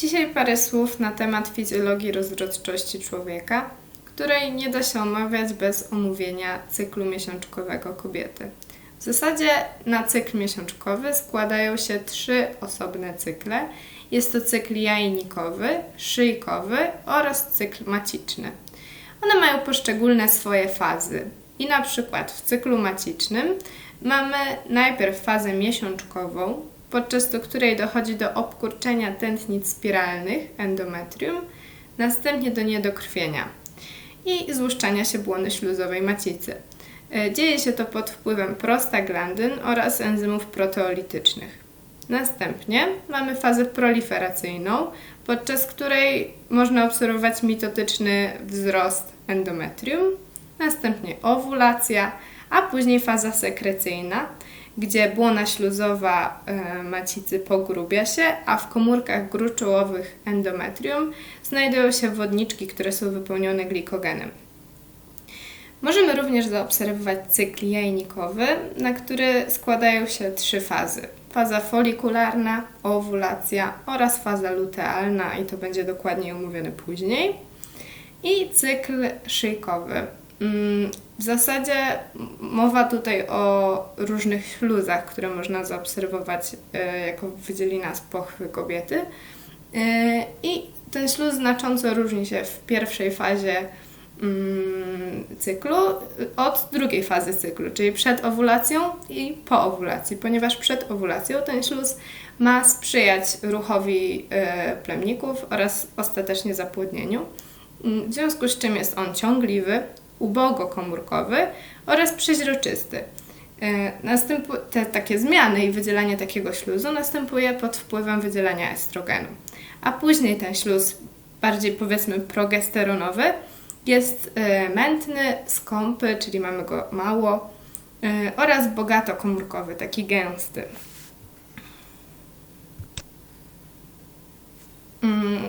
Dzisiaj parę słów na temat fizjologii rozrodczości człowieka, której nie da się omawiać bez omówienia cyklu miesiączkowego kobiety. W zasadzie na cykl miesiączkowy składają się trzy osobne cykle. Jest to cykl jajnikowy, szyjkowy oraz cykl maciczny. One mają poszczególne swoje fazy. I na przykład w cyklu macicznym mamy najpierw fazę miesiączkową, podczas do której dochodzi do obkurczenia tętnic spiralnych endometrium, następnie do niedokrwienia i złuszczania się błony śluzowej macicy. E, dzieje się to pod wpływem prostaglandyn oraz enzymów proteolitycznych. Następnie mamy fazę proliferacyjną, podczas której można obserwować mitotyczny wzrost endometrium, następnie owulacja, a później faza sekrecyjna, gdzie błona śluzowa e, macicy pogrubia się, a w komórkach gruczołowych endometrium znajdują się wodniczki, które są wypełnione glikogenem. Możemy również zaobserwować cykl jajnikowy, na który składają się trzy fazy. Faza folikularna, owulacja oraz faza lutealna i to będzie dokładniej omówione później. I cykl szyjkowy. W zasadzie mowa tutaj o różnych śluzach, które można zaobserwować e, jako wydzielina z pochwy kobiety. E, I ten śluz znacząco różni się w pierwszej fazie mm, cyklu od drugiej fazy cyklu, czyli przed owulacją i po owulacji, ponieważ przed owulacją ten śluz ma sprzyjać ruchowi e, plemników oraz ostatecznie zapłodnieniu. W związku z czym jest on ciągliwy, ubogokomórkowy oraz przeźroczysty. E, następu, te takie zmiany i wydzielanie takiego śluzu następuje pod wpływem wydzielania estrogenu. A później ten śluz, bardziej powiedzmy progesteronowy, jest e, mętny, skąpy, czyli mamy go mało, e, oraz bogato komórkowy, taki gęsty. Mm,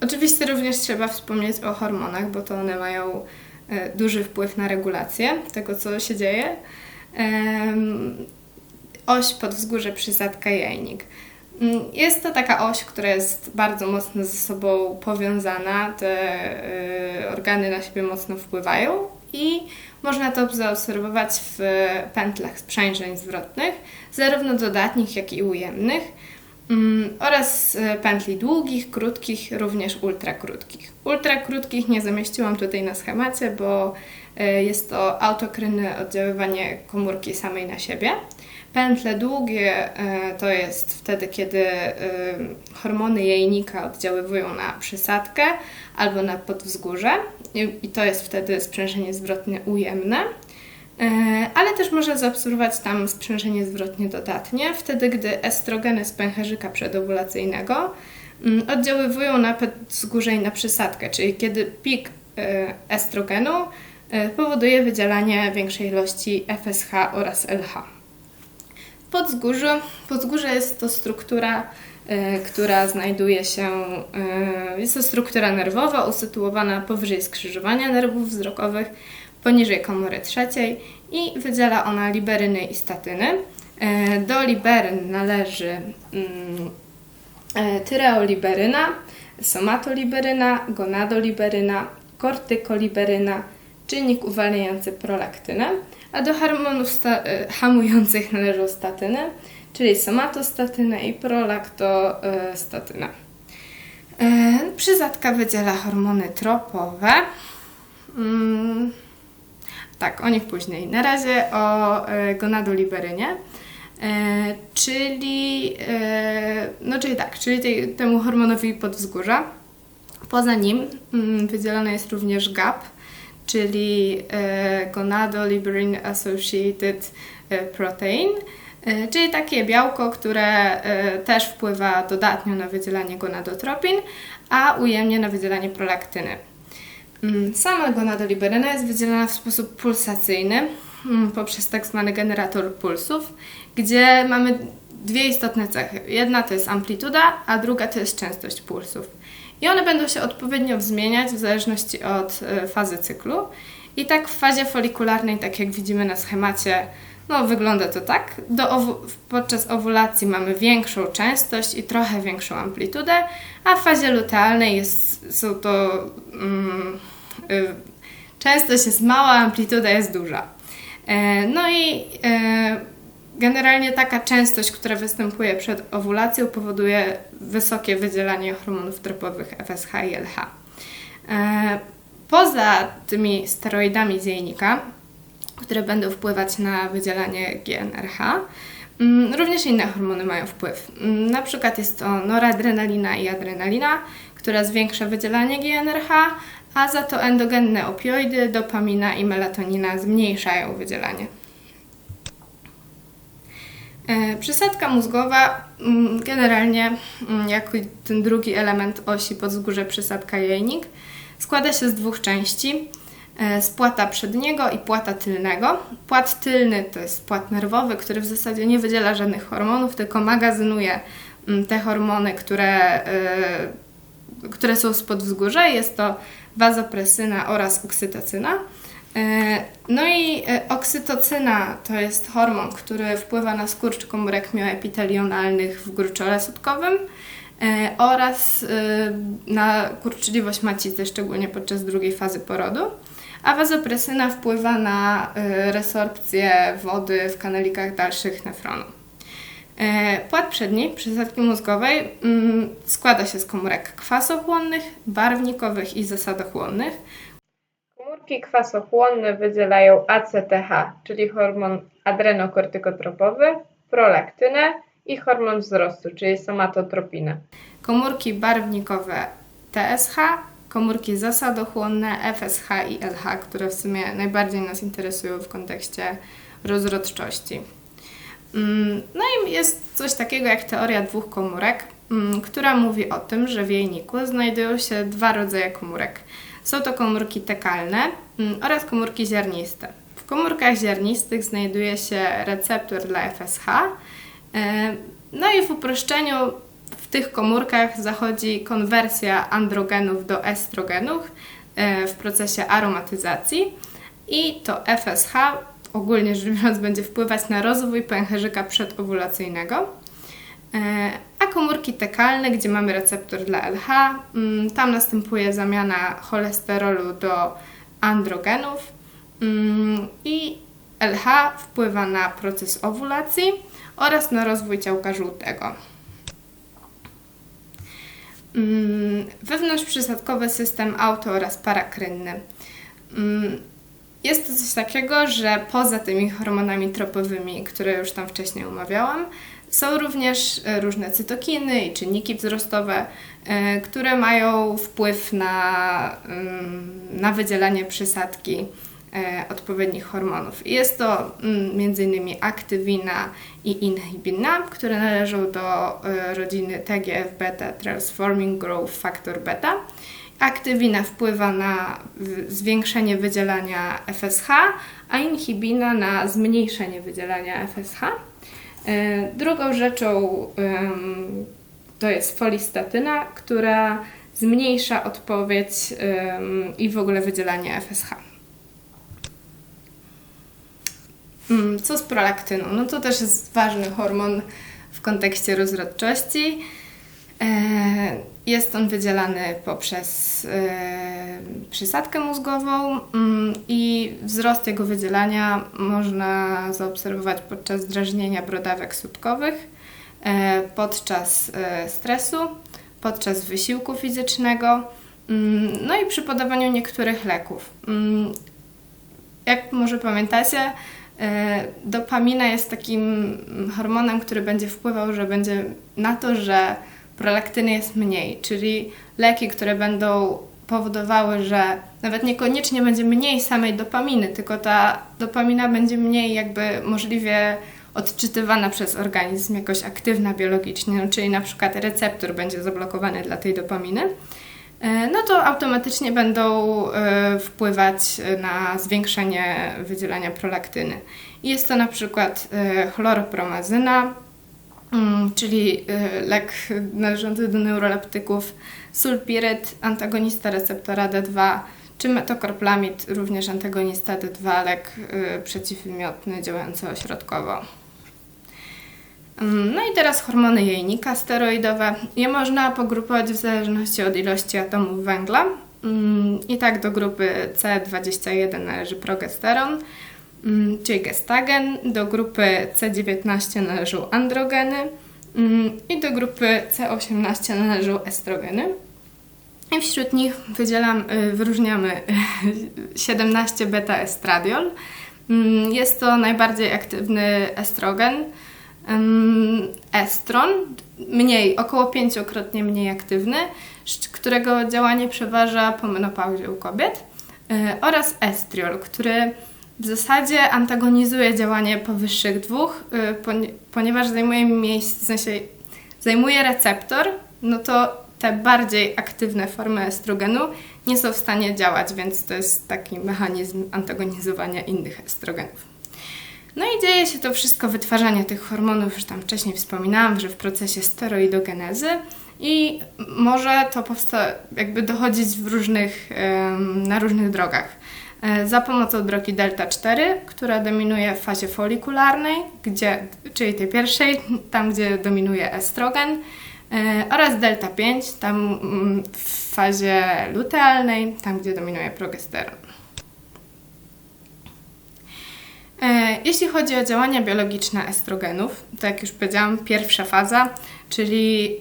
oczywiście również trzeba wspomnieć o hormonach, bo to one mają duży wpływ na regulację tego, co się dzieje. Oś podwzgórze przysadka jajnik. Mm, jest to taka oś, która jest bardzo mocno ze sobą powiązana, te e, organy na siebie mocno wpływają i można to zaobserwować w pętlach sprzężeń zwrotnych, zarówno dodatnich, jak i ujemnych. Mm, oraz e, pętli długich, krótkich, również ultrakrótkich. Ultrakrótkich nie zamieściłam tutaj na schemacie, bo e, jest to autokrynne oddziaływanie komórki samej na siebie. Pętle długie e, to jest wtedy, kiedy hormony jajnika oddziaływują na przysadkę albo na podwzgórze i to jest wtedy sprzężenie zwrotne ujemne. E, ale też można zaobserwować tam sprzężenie zwrotnie dodatnie, wtedy gdy estrogeny z pęcherzyka przedowulacyjnego mm, oddziaływują na wzgórze i na przysadkę, czyli kiedy pik e, estrogenu e, powoduje wydzielanie większej ilości FSH oraz LH. Podzgórzu, podzgórze jest to struktura, która znajduje się, jest to struktura nerwowa usytuowana powyżej skrzyżowania nerwów wzrokowych, poniżej komory trzeciej i wydziela ona liberyny i statyny. E, do liberyn należy mm, e, tyreoliberyna, somatoliberyna, gonadoliberyna, kortykoliberyna, czynnik uwalniający prolaktynę, a do hormonów e, hamujących należą statyny, czyli somatostatynę i prolaktostatynę. Przyzadka wydziela hormony tropowe. Tak, o nich później. Na razie o e, gonadoliberynie, e, czyli, e, no czyli tak, czyli tej, temu hormonowi podwzgórza. Poza nim mm, wydzielony jest również GAP, czyli e, gonadoliberin associated e, protein, e, czyli takie białko, które e, też wpływa dodatnio na wydzielanie gonadotropin, a ujemnie na wydzielanie prolaktyny. Mm, sama gonadoliberyna jest wydzielana w sposób pulsacyjny mm, poprzez tak zwany generator pulsów, gdzie mamy dwie istotne cechy. Jedna to jest amplituda, a druga to jest częstość pulsów. I one będą się odpowiednio zmieniać w zależności od e, fazy cyklu. I tak w fazie folikularnej, tak jak widzimy na schemacie, No, wygląda to tak. Do owu- podczas owulacji mamy większą częstość i trochę większą amplitudę, a w fazie lutealnej jest, są to mm, częstość jest mała, amplituda jest duża. E, no i e, generalnie taka częstość, która występuje przed owulacją, powoduje wysokie wydzielanie hormonów tropowych FSH i LH. Poza tymi steroidami z jajnika, które będą wpływać na wydzielanie GNRH, mm, również inne hormony mają wpływ. Mm, Na przykład jest to noradrenalina i adrenalina, która zwiększa wydzielanie GNRH, a za to endogenne opioidy, dopamina i melatonina zmniejszają wydzielanie. E, Przysadka mózgowa mm, generalnie mm, jako ten drugi element osi podzgórze przysadka jajnik składa się z dwóch części. e, Z płata przedniego i płata tylnego. Płat tylny to jest płat nerwowy, który w zasadzie nie wydziela żadnych hormonów, tylko magazynuje mm, te hormony, które, e, które są spod wzgórza. Jest to wazopresyna oraz oksytocyna. E, No i e, oksytocyna to jest hormon, który wpływa na skurcz komórek mioepitelionalnych w gruczole sutkowym e, oraz na kurczliwość macicy, szczególnie podczas drugiej fazy porodu. A wazopresyna wpływa na resorpcję wody w kanalikach dalszych nefronu. E, Płat przedni przysadki mózgowej mm, składa się z komórek kwasochłonnych, barwnikowych i zasadochłonnych. Komórki kwasochłonne wydzielają ACTH, czyli hormon adrenokortykotropowy, prolaktynę i hormon wzrostu, czyli somatotropinę. Komórki barwnikowe TSH, komórki zasadochłonne FSH i LH, które w sumie najbardziej nas interesują w kontekście rozrodczości. Mm, No i jest coś takiego jak teoria dwóch komórek, mm, która mówi o tym, że w jajniku znajdują się dwa rodzaje komórek. Są to komórki tekalne mm, oraz komórki ziarniste. W komórkach ziarnistych znajduje się receptor dla FSH. e, No i w uproszczeniu w tych komórkach zachodzi konwersja androgenów do estrogenów e, w procesie aromatyzacji i to FSH ogólnie rzecz biorąc będzie wpływać na rozwój pęcherzyka przedowulacyjnego. E, A komórki tekalne, gdzie mamy receptor dla LH, mm, tam następuje zamiana cholesterolu do androgenów mm, i LH wpływa na proces owulacji oraz na rozwój ciałka żółtego. Mm, Wewnątrzprzysadkowy system auto oraz parakrynny. Mm, Jest to coś takiego, że poza tymi hormonami tropowymi, które już tam wcześniej omawiałam, są również e, różne cytokiny i czynniki wzrostowe, e, które mają wpływ na, ym, na wydzielanie przysadki e, odpowiednich hormonów. Jest to mm, m.in. aktywina i inhibina, które należą do rodziny TGF-beta, Transforming Growth Factor Beta. Aktywina wpływa na zwiększenie wydzielania FSH, a inhibina na zmniejszenie wydzielania FSH. E, Drugą rzeczą to jest folistatyna, która zmniejsza odpowiedź i w ogóle wydzielanie FSH. Mm, Co z prolaktyną? No to też jest ważny hormon w kontekście rozrodczości. E, Jest on wydzielany poprzez e, przysadkę mózgową mm, i wzrost jego wydzielania można zaobserwować podczas drażnienia brodawek sutkowych, e, podczas stresu, podczas wysiłku fizycznego, mm, no i przy podawaniu niektórych leków. Mm, Jak może pamiętacie, dopamina jest takim hormonem, który będzie wpływał, że będzie na to, że prolaktyny jest mniej, czyli leki, które będą powodowały, że nawet niekoniecznie będzie mniej samej dopaminy, tylko ta dopamina będzie mniej jakby możliwie odczytywana przez organizm, jakoś aktywna biologicznie, no, czyli na przykład receptor będzie zablokowany dla tej dopaminy, e, no to automatycznie będą e, wpływać na zwiększenie wydzielania prolaktyny. Jest to na przykład e, chloropromazyna, Mm, czyli y, lek należący do neuroleptyków, sulpiryt, antagonista receptora D2, czy metokorplamid, również antagonista D2, lek y, przeciwwymiotny działający ośrodkowo. Mm, No i teraz hormony jajnika steroidowe. Je można pogrupować w zależności od ilości atomów węgla. Mm, I tak do grupy C21 należy progesteron, mm, czyli gestagen, do grupy C19 należą androgeny mm, i do grupy C18 należą estrogeny. I wśród nich wydzielam, y, wyróżniamy 17 beta-estradiol. Mm, Jest to najbardziej aktywny estrogen. Estron, mniej, około pięciokrotnie mniej aktywny, którego działanie przeważa po menopauzie u kobiet. y, Oraz estriol, który w zasadzie antagonizuje działanie powyższych dwóch, y, poni- ponieważ zajmuje miejsce, w sensie zajmuje receptor, no to te bardziej aktywne formy estrogenu nie są w stanie działać, więc to jest taki mechanizm antagonizowania innych estrogenów. No i dzieje się to wszystko, wytwarzanie tych hormonów, już tam wcześniej wspominałam, że w procesie steroidogenezy i może to powsta- jakby dochodzić w różnych, na różnych drogach. E, Za pomocą drogi delta 4, która dominuje w fazie folikularnej, gdzie, czyli tej pierwszej, tam gdzie dominuje estrogen, e, oraz delta 5, tam mm, w fazie lutealnej, tam gdzie dominuje progesteron. E, Jeśli chodzi o działania biologiczne estrogenów, to jak już powiedziałam, pierwsza faza, czyli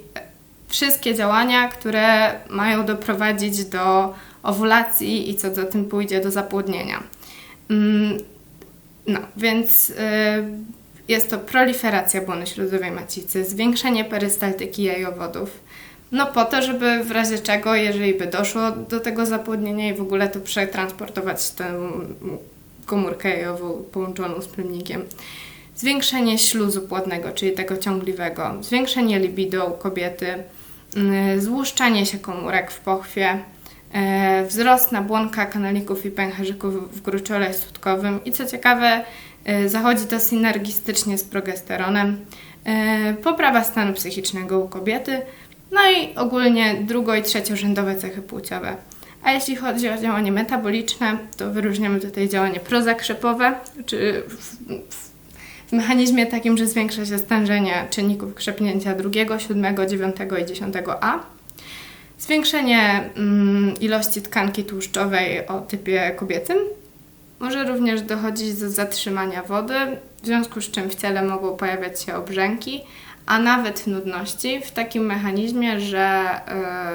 wszystkie działania, które mają doprowadzić do owulacji i co za tym pójdzie do zapłodnienia. Mm, No, więc y, jest to proliferacja błony śluzowej macicy, zwiększenie perystaltyki jajowodów. No po to, żeby w razie czego, jeżeli by doszło do tego zapłodnienia i w ogóle to przetransportować tę komórkę jajową połączoną z plemnikiem. Zwiększenie śluzu płodnego, czyli tego ciągliwego, zwiększenie libido u kobiety, yy, złuszczanie się komórek w pochwie, wzrost nabłonka kanalików i pęcherzyków w gruczole sutkowym i co ciekawe, yy, zachodzi to synergistycznie z progesteronem, yy, poprawa stanu psychicznego u kobiety, no i ogólnie drugo- i trzeciorzędowe cechy płciowe. A jeśli chodzi o działanie metaboliczne, to wyróżniamy tutaj działanie prozakrzepowe, czy w, w, w mechanizmie takim, że zwiększa się stężenie czynników krzepnięcia drugiego, siódmego, dziewiątego i dziesiątego A. Zwiększenie mm, ilości tkanki tłuszczowej o typie kobiecym. Może również dochodzić do zatrzymania wody, w związku z czym w ciele mogą pojawiać się obrzęki, a nawet nudności w takim mechanizmie, że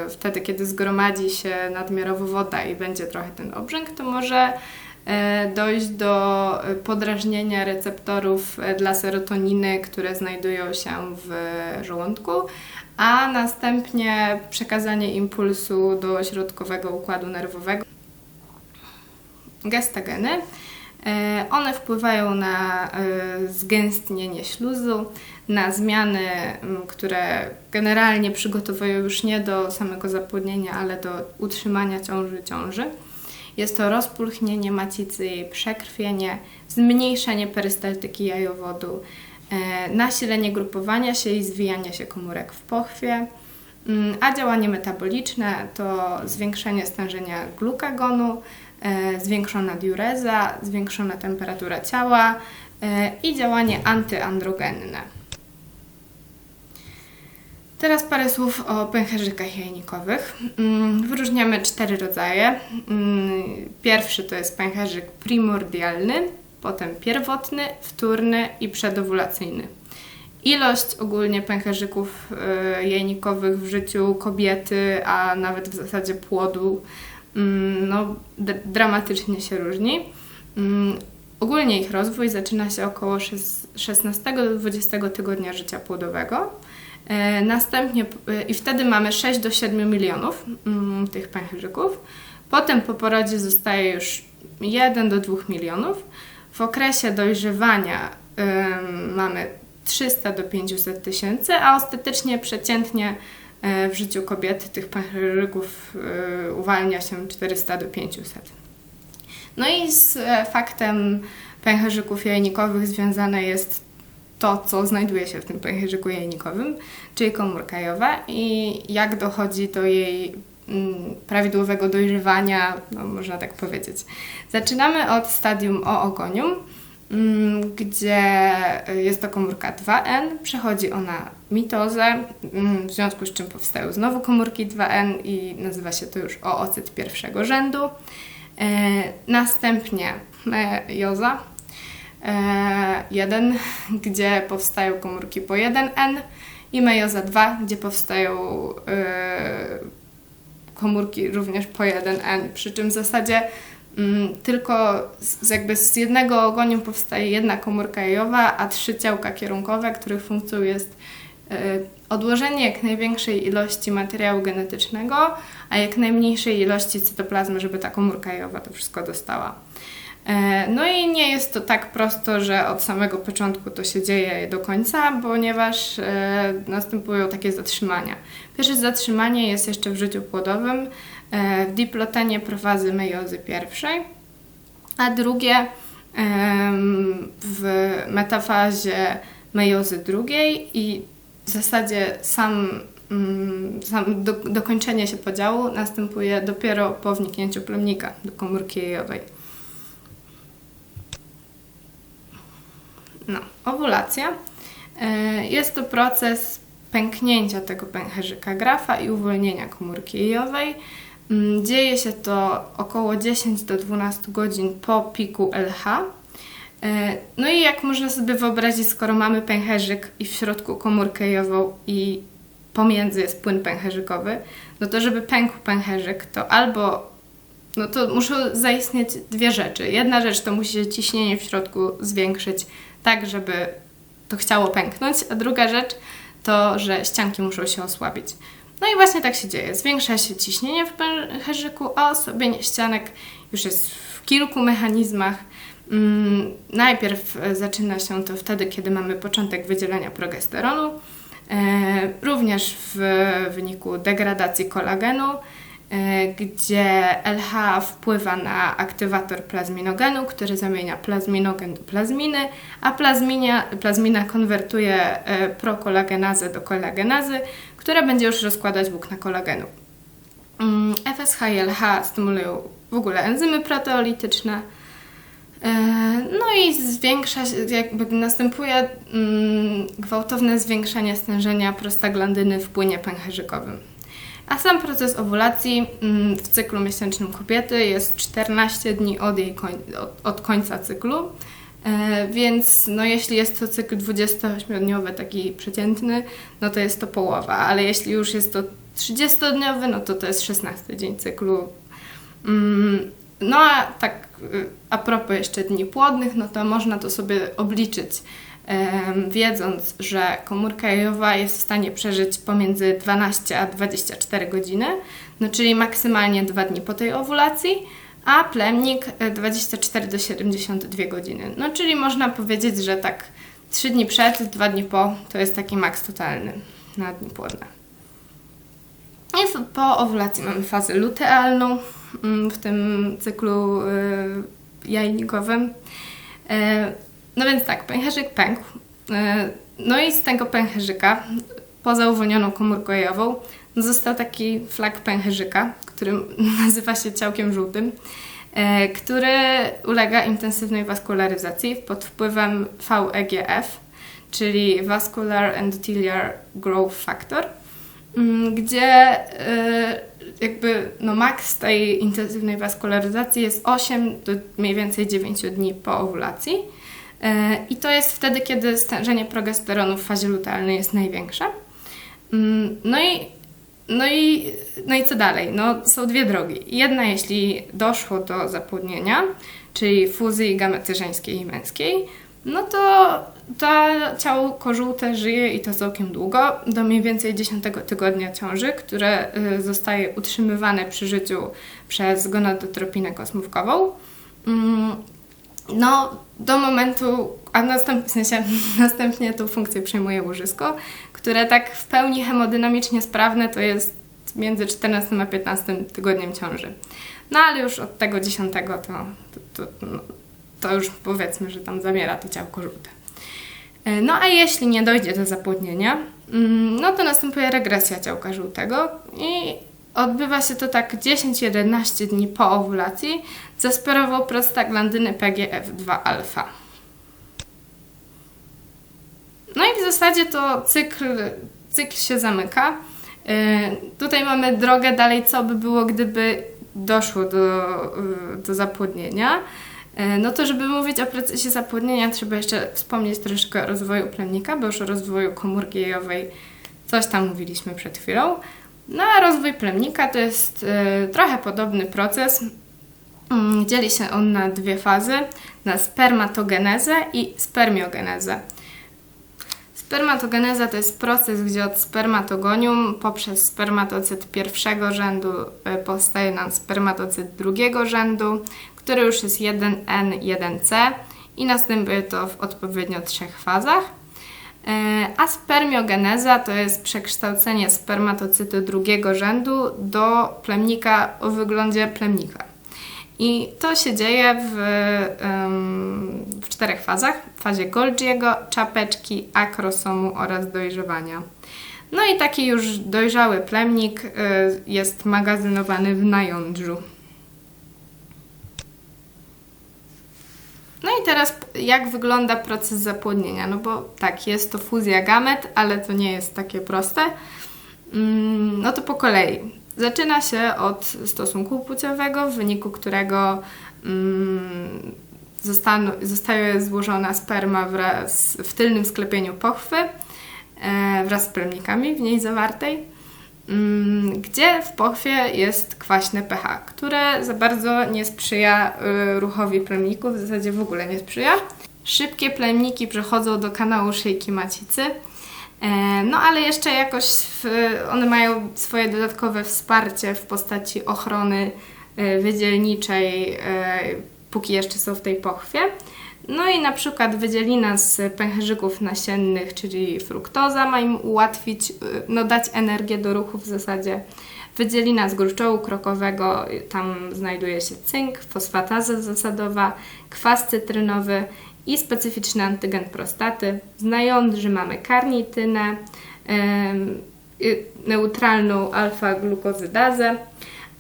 y, wtedy, kiedy zgromadzi się nadmiarowo woda i będzie trochę ten obrzęk, to może dojść do podrażnienia receptorów y, dla serotoniny, które znajdują się w żołądku, a następnie przekazanie impulsu do środkowego układu nerwowego. Gestageny. E, One wpływają na e, zgęstnienie śluzu, na zmiany, które generalnie przygotowują już nie do samego zapłodnienia, ale do utrzymania ciąży ciąży. Jest to rozpulchnienie macicy, jej przekrwienie, zmniejszenie perystaltyki jajowodu, e, nasilenie grupowania się i zwijania się komórek w pochwie, Mm, a działanie metaboliczne to zwiększenie stężenia glukagonu, e, zwiększona diureza, zwiększona temperatura ciała e, i działanie antyandrogenne. Teraz parę słów o pęcherzykach jajnikowych. Mm, Wyróżniamy cztery rodzaje. Mm, Pierwszy to jest pęcherzyk primordialny, potem pierwotny, wtórny i przedowulacyjny. Ilość ogólnie pęcherzyków y, jajnikowych w życiu kobiety, a nawet w zasadzie płodu, mm, no, dramatycznie się różni. Ogólnie ich rozwój zaczyna się około szes- 16 do 20 tygodnia życia płodowego. E, Następnie e, i wtedy mamy 6 do 7 milionów mm, tych pęcherzyków. Potem po porodzie zostaje już 1 do 2 milionów. W okresie dojrzewania mamy 300 do 500 tysięcy, a ostatecznie przeciętnie e, w życiu kobiety tych pęcherzyków uwalnia się 400 do 500. No i z faktem pęcherzyków jajnikowych związane jest to, co znajduje się w tym pęcherzyku jajnikowym, czyli komórka jowa i jak dochodzi do jej mm, prawidłowego dojrzewania, no, można tak powiedzieć. Zaczynamy od stadium oogonium, mm, gdzie jest to komórka 2N, przechodzi ona mitozę, mm, w związku z czym powstają znowu komórki 2N i nazywa się to już oocyt pierwszego rzędu. E, następnie mejoza, 1, gdzie powstają komórki po 1N i mejoza 2, gdzie powstają e, komórki również po 1N, przy czym w zasadzie mm, tylko z, jakby z jednego ogoniu powstaje jedna komórka jajowa, a trzy ciałka kierunkowe, których funkcją jest e, odłożenie jak największej ilości materiału genetycznego, a jak najmniejszej ilości cytoplazmy, żeby ta komórka jajowa to wszystko dostała. E, no i nie jest to tak prosto, że od samego początku to się dzieje do końca, ponieważ e, następują takie zatrzymania. Pierwsze zatrzymanie jest jeszcze w życiu płodowym, e, w diplotenie profazy mejozy pierwszej, a drugie w metafazie mejozy drugiej i w zasadzie sam, mm, sam do, dokończenie się podziału następuje dopiero po wniknięciu plemnika do komórki jejowej. No, owulacja. E, jest to proces pęknięcia tego pęcherzyka grafa i uwolnienia komórki jejowej. Mm, dzieje się to około 10 do 12 godzin po piku LH. E, no i jak można sobie wyobrazić, skoro mamy pęcherzyk i w środku komórkę jejową i pomiędzy jest płyn pęcherzykowy, no to żeby pękł pęcherzyk, to albo no to muszą zaistnieć dwie rzeczy. Jedna rzecz to musi się ciśnienie w środku zwiększyć tak, żeby to chciało pęknąć, a druga rzecz to, że ścianki muszą się osłabić. No i właśnie tak się dzieje. Zwiększa się ciśnienie w pęcherzyku, a osłabienie ścianek już jest w kilku mechanizmach. Mm, najpierw zaczyna się to wtedy, kiedy mamy początek wydzielenia progesteronu, e, również w wyniku degradacji kolagenu, E, gdzie LH wpływa na aktywator plazminogenu, który zamienia plazminogen do plazminy, a plazminia, plazmina konwertuje e, prokolagenazę do kolagenazy, która będzie już rozkładać włókna kolagenu. Mm, FSH i LH stymulują w ogóle enzymy proteolityczne, e, no i zwiększa się, jakby następuje mm, gwałtowne zwiększenie stężenia prostaglandyny w płynie pęcherzykowym. A sam proces owulacji mm, w cyklu miesięcznym kobiety jest 14 dni od, jej koń, od, od końca cyklu. E, więc no, jeśli jest to cykl 28-dniowy, taki przeciętny, no to jest to połowa, ale jeśli już jest to 30-dniowy, no to to jest 16 dzień cyklu. Mm, no a tak y, a propos jeszcze dni płodnych, no to można to sobie obliczyć wiedząc, że komórka jajowa jest w stanie przeżyć pomiędzy 12 a 24 godziny, no czyli maksymalnie 2 dni po tej owulacji, a plemnik 24 e, do 72 godziny. No czyli można powiedzieć, że tak 3 dni przed, 2 dni po to jest taki maks totalny na dni płodne. I po owulacji mamy fazę lutealną mm, w tym cyklu e, jajnikowym. No więc tak, pęcherzyk pękł. E, no i z tego pęcherzyka, poza uwolnioną komórką jajową, został taki flag pęcherzyka, który nazywa się ciałkiem żółtym, e, który ulega intensywnej waskularyzacji pod wpływem VEGF, czyli Vascular Endothelial Growth Factor, mm, gdzie e, jakby no maks tej intensywnej waskularyzacji jest 8 do mniej więcej 9 dni po owulacji. E, I to jest wtedy, kiedy stężenie progesteronu w fazie lutealnej jest największe. Mm, no i, no i, no i co dalej? No, są dwie drogi. Jedna, jeśli doszło do zapłodnienia, czyli fuzji gamety żeńskiej i męskiej, no to to ciałko żółte żyje i to całkiem długo, do mniej więcej 10 tygodnia ciąży, które y, zostaje utrzymywane przy życiu przez gonadotropinę kosmówkową. Mm, no, do momentu, a następ, w sensie, następnie tą funkcję przejmuje łożysko, które tak w pełni hemodynamicznie sprawne to jest między 14 a 15 tygodniem ciąży. No ale już od tego 10 to, to, to, no, to już powiedzmy, że tam zamiera to ciałko żółte. E, no a jeśli nie dojdzie do zapłodnienia, mm, no to następuje regresja ciałka żółtego i Odbywa się to tak 10-11 dni po owulacji. Zasperował prostaglandyny PGF2-alfa. No i w zasadzie to cykl, cykl się zamyka. Yy, tutaj mamy drogę dalej, co by było, gdyby doszło do, yy, do zapłodnienia. Yy, no to, żeby mówić o procesie zapłodnienia, trzeba jeszcze wspomnieć troszkę o rozwoju plemnika, bo już o rozwoju komórki jajowej coś tam mówiliśmy przed chwilą. No a rozwój plemnika to jest trochę podobny proces. Mm, dzieli się on na dwie fazy, na spermatogenezę i spermiogenezę. Spermatogeneza to jest proces, gdzie od spermatogonium poprzez spermatocyt pierwszego rzędu e, powstaje nam spermatocyt drugiego rzędu, który już jest 1N, 1C i następuje to w odpowiednio trzech fazach. E, a spermiogeneza to jest przekształcenie spermatocytu drugiego rzędu do plemnika o wyglądzie plemnika. I to się dzieje w, w czterech fazach. W fazie Golgiego, czapeczki, akrosomu oraz dojrzewania. No i taki już dojrzały plemnik y, jest magazynowany w najądrzu. No i teraz jak wygląda proces zapłodnienia? No bo tak, jest to fuzja gamet, ale to nie jest takie proste. Mm, no to po kolei. Zaczyna się od stosunku płciowego, w wyniku którego mm, zostaje złożona sperma wraz w tylnym sklepieniu pochwy e, wraz z plemnikami w niej zawartej, mm, gdzie w pochwie jest kwaśne pH, które za bardzo nie sprzyja y, ruchowi plemników, w zasadzie w ogóle nie sprzyja. Szybkie plemniki przechodzą do kanału szyjki macicy, no ale jeszcze jakoś w, one mają swoje dodatkowe wsparcie w postaci ochrony e, wydzielniczej, e, póki jeszcze są w tej pochwie. No i na przykład wydzielina z pęcherzyków nasiennych, czyli fruktoza ma im ułatwić, no dać energię do ruchu w zasadzie. Wydzielina z gruczołu krokowego, tam znajduje się cynk, fosfataza zasadowa, kwas cytrynowy i specyficzny antygen prostaty. Z najądrzy mamy karnitynę, neutralną alfa-glukozydazę,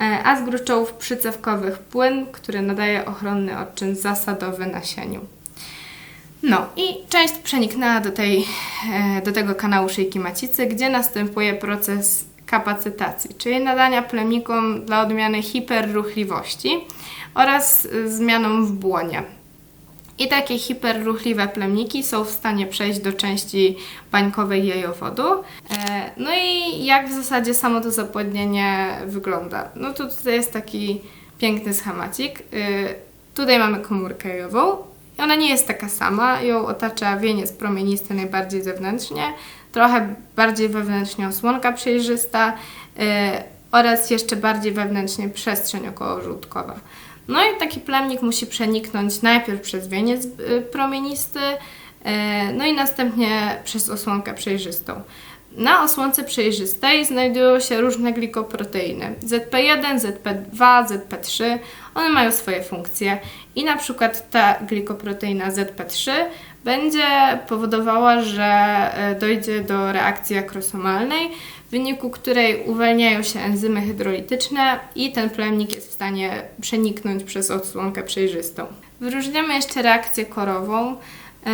e, a z gruczołów przycewkowych płyn, który nadaje ochronny odczyn zasadowy nasieniu. No i część przeniknęła do, tej, e, do tego kanału szyjki macicy, gdzie następuje proces kapacytacji, czyli nadania plemikom dla odmiany hiperruchliwości oraz zmianą w błonie. I takie hiperruchliwe plemniki są w stanie przejść do części bańkowej jajowodu. E, no i jak w zasadzie samo to zapłodnienie wygląda? No to tutaj jest taki piękny schemacik. E, tutaj mamy komórkę jajową. Ona nie jest taka sama, ją otacza wieniec promienisty najbardziej zewnętrznie, trochę bardziej wewnętrznie osłonka przejrzysta e, oraz jeszcze bardziej wewnętrznie przestrzeń okołożółtkowa. No i taki plemnik musi przeniknąć najpierw przez wieniec y, promienisty, y, no i następnie przez osłonkę przejrzystą. Na osłonce przejrzystej znajdują się różne glikoproteiny ZP1, ZP2, ZP3. One mają swoje funkcje i na przykład ta glikoproteina ZP3 będzie powodowała, że y, dojdzie do reakcji akrosomalnej, wyniku której uwalniają się enzymy hydrolityczne i ten plemnik jest w stanie przeniknąć przez odsłonkę przejrzystą. Wyróżniamy jeszcze reakcję korową, yy,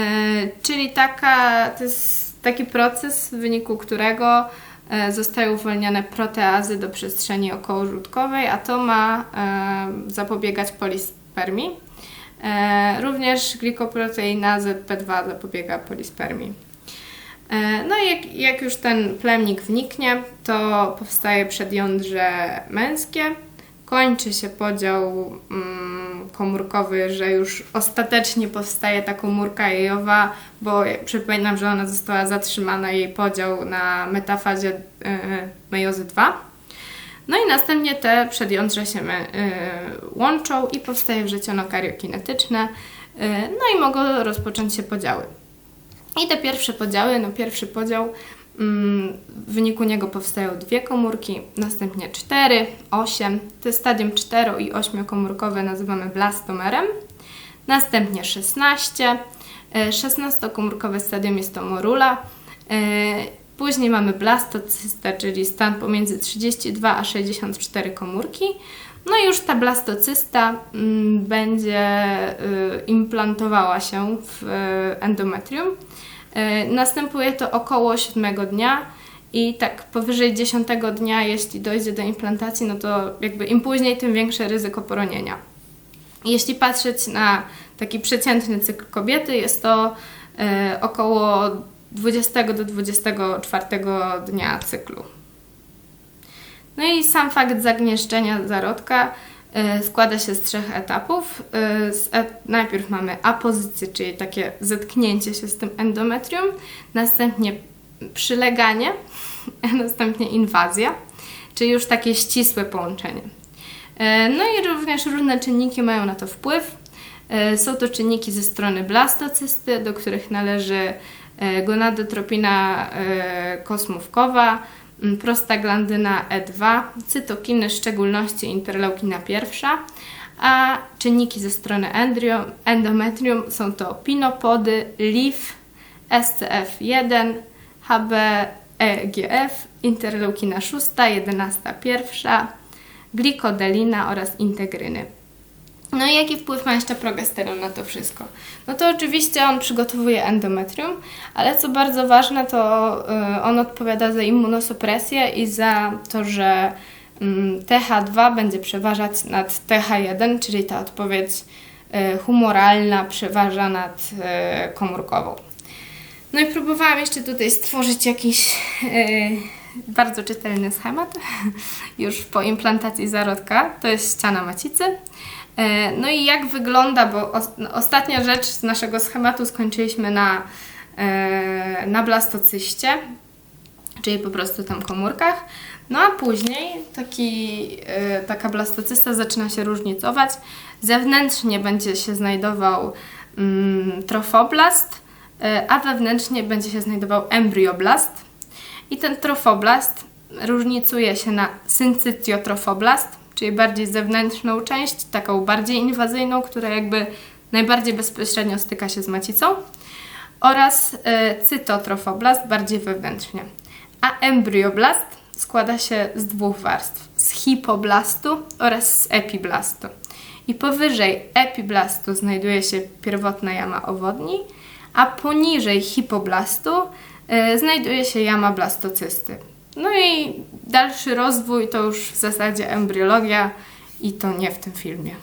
czyli taka, to jest taki proces, w wyniku którego yy, zostają uwalniane proteazy do przestrzeni okołożółtkowej, a to ma yy, zapobiegać polispermii. Również glikoproteina ZP2 zapobiega polispermii. E, no i jak, jak już ten plemnik wniknie, to powstaje przedjądrze męskie, kończy się podział mm, komórkowy, że już ostatecznie powstaje ta komórka jajowa, bo przypominam, że ona została zatrzymana, jej podział na metafazie y, mejozy 2. No i następnie te przedjądrze się y, łączą i powstaje wrzeciono kariokinetyczne, y, no i mogą rozpocząć się podziały. I te pierwsze podziały, no pierwszy podział, mm, w wyniku niego powstają dwie komórki, następnie cztery, osiem. To stadium 4 i 8 komórkowe nazywamy blastomerem. Następnie 16. 16-komórkowe e, stadium jest to morula. E, Później mamy blastocystę, czyli stan pomiędzy 32 a 64 komórki. No i już ta blastocysta mm, będzie y, implantowała się w y, endometrium. Y, następuje to około 7 dnia i tak powyżej 10 dnia, jeśli dojdzie do implantacji, no to jakby im później, tym większe ryzyko poronienia. Jeśli patrzeć na taki przeciętny cykl kobiety, jest to y, około 20 do 24 dnia cyklu. No i sam fakt zagnieszczenia zarodka składa się z trzech etapów. Z et najpierw mamy apozycję, czyli takie zetknięcie się z tym endometrium, następnie przyleganie, następnie inwazja, czyli już takie ścisłe połączenie. No i również różne czynniki mają na to wpływ. Są to czynniki ze strony blastocysty, do których należy gonadotropina kosmówkowa, prostaglandyna E2, cytokiny, w szczególności interleukina pierwsza, a czynniki ze strony endometrium są to pinopody, LIF, SCF1, HBEGF, interleukina 6, 11 pierwsza, glikodelina oraz integryny. No i jaki wpływ ma jeszcze progesteron na to wszystko? No to oczywiście on przygotowuje endometrium, ale co bardzo ważne, to y, on odpowiada za immunosupresję i za to, że mm, TH2 będzie przeważać nad TH1, czyli ta odpowiedź y, humoralna przeważa nad y, komórkową. No i próbowałam jeszcze tutaj stworzyć jakiś bardzo czytelny schemat już po implantacji zarodka. To jest ściana macicy. E, No i jak wygląda, bo no, ostatnia rzecz z naszego schematu skończyliśmy na, e, na blastocyście, czyli po prostu tam komórkach. No a później taki, e, taka blastocysta zaczyna się różnicować. Zewnętrznie będzie się znajdował mm, trofoblast, a wewnętrznie będzie się znajdował embryoblast. I ten trofoblast różnicuje się na syncytiotrofoblast, czyli bardziej zewnętrzną część, taką bardziej inwazyjną, która jakby najbardziej bezpośrednio styka się z macicą, oraz e, cytotrofoblast, bardziej wewnętrznie. A embryoblast składa się z dwóch warstw, z hipoblastu oraz z epiblastu. I powyżej epiblastu znajduje się pierwotna jama owodni, a poniżej hipoblastu e, znajduje się jama blastocysty. No i dalszy rozwój to już w zasadzie embriologia i to nie w tym filmie.